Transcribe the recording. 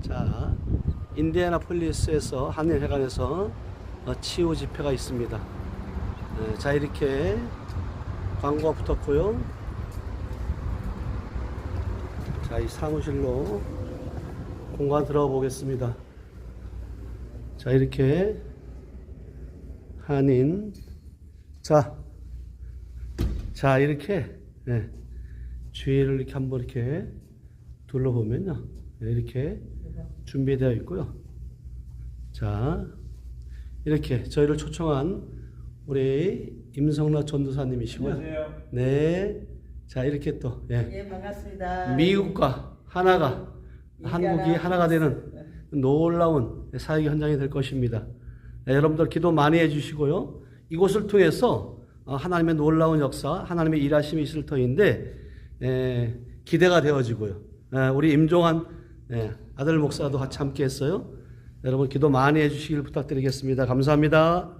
자, 인디애나폴리스에서 한일회관에서 어, 치유 집회가 있습니다. 네, 자, 이렇게 광고가 붙었고요. 자, 이 사무실로 공간 들어가 보겠습니다. 자, 이렇게 한인 자, 자 이렇게 예, 주위를 이렇게 한번 이렇게 둘러보면요, 예, 이렇게 준비되어 있고요. 자, 이렇게 저희를 초청한 우리 임성라 전도사님이시고요. 안녕하세요. 네, 자 이렇게 또 예, 예, 반갑습니다. 미국과 하나가 한국이 인디아나 하나가 되는 놀라운 사역 현장이 될 것입니다. 네, 여러분들 기도 많이 해주시고요. 이곳을 통해서 어, 하나님의 놀라운 역사, 하나님의 일하심이 있을 터인데 에, 기대가 되어지고요. 에, 우리 임종환 에, 아들 목사도 같이 함께 했어요. 여러분 기도 많이 해주시길 부탁드리겠습니다. 감사합니다.